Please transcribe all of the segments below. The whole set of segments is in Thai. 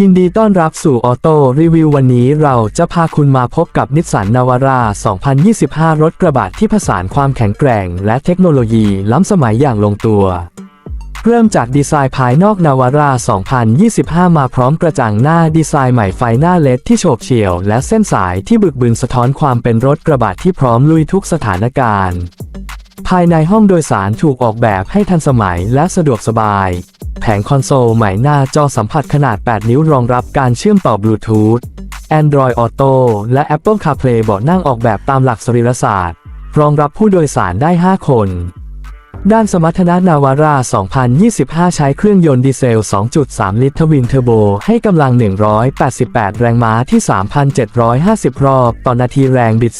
ยินดีต้อนรับสู่ออโต้รีวิววันนี้เราจะพาคุณมาพบกับนิสสันนาวาร่า 2025 รถกระบะที่ผสานความแข็งแกร่ง และเทคโนโลยีล้ำสมัยอย่างลงตัวเริ่มจากดีไซน์ภายนอกนาวาร่า 2025 มาพร้อมกระจังหน้าดีไซน์ใหม่ไฟหน้าเลดที่โฉบเฉี่ยว และเส้นสายที่บึกบึนสะท้อนความเป็นรถกระบะที่พร้อมลุยทุกสถานการณ์ ภายในห้องโดยสารถูกออกแบบให้ทันสมัยและสะดวกสบาย แผงคอนโซลใหม่หน้าจอสัมผัสขนาด 8 นิ้วรองรับการเชื่อมต่อบลูทูธ Android Auto และ Apple CarPlay เบาะนั่งออกแบบตามหลักสรีรศาสตร์ รองรับผู้โดยสารได้ 5 คน ด้านสมรรถนะนาวาร่า 2025 ใช้เครื่องยนต์ดีเซล 2.3 ลิตรทวินเทอร์โบ ให้กำลัง 188 แรงม้าที่ 3,750 รอบ ต่อนาทีแรงบิด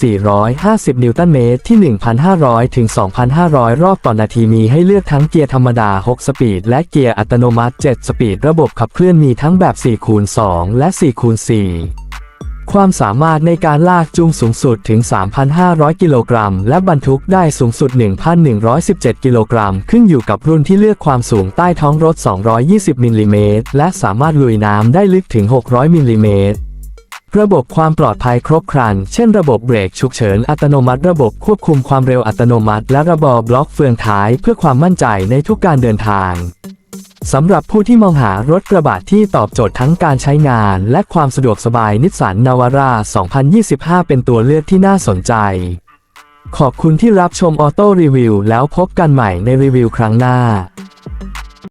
450 นิวตันเมตรที่ 1,500 ถึง 2,500 รอบต่อนาทีมีให้เลือกทั้งเกียร์ธรรมดา 6 สปีด และเกียร์อัตโนมัติ 7 สปีด ระบบขับเคลื่อนมีทั้งแบบ4คูณ2และ4คูณ4 ความสามารถในการลากจูงสูงสุดถึง 3,500 กิโลกรัม และบรรทุกได้สูงสุด 1,117 กิโลกรัม ขึ้นอยู่กับรุ่นที่เลือกความสูงใต้ท้องรถ 220 มิลลิเมตร และสามารถลุยน้ำได้ลึกถึง 600 มิลลิเมตรระบบความปลอดภัยครบครัน เช่นระบบเบรกฉุกเฉินอัตโนมัติ ระบบควบคุมความเร็วอัตโนมัติ และระบบบล็อกเฟืองท้าย เพื่อความมั่นใจในทุกการเดินทาง สำหรับผู้ที่มองหารถกระบะที่ตอบโจทย์ทั้งการใช้งาน และความสะดวกสบายนิสสันนาวาร่า 2025 เป็นตัวเลือกที่น่าสนใจ ขอบคุณที่รับชมออโต้รีวิวแล้วพบกันใหม่ในรีวิวครั้งหน้า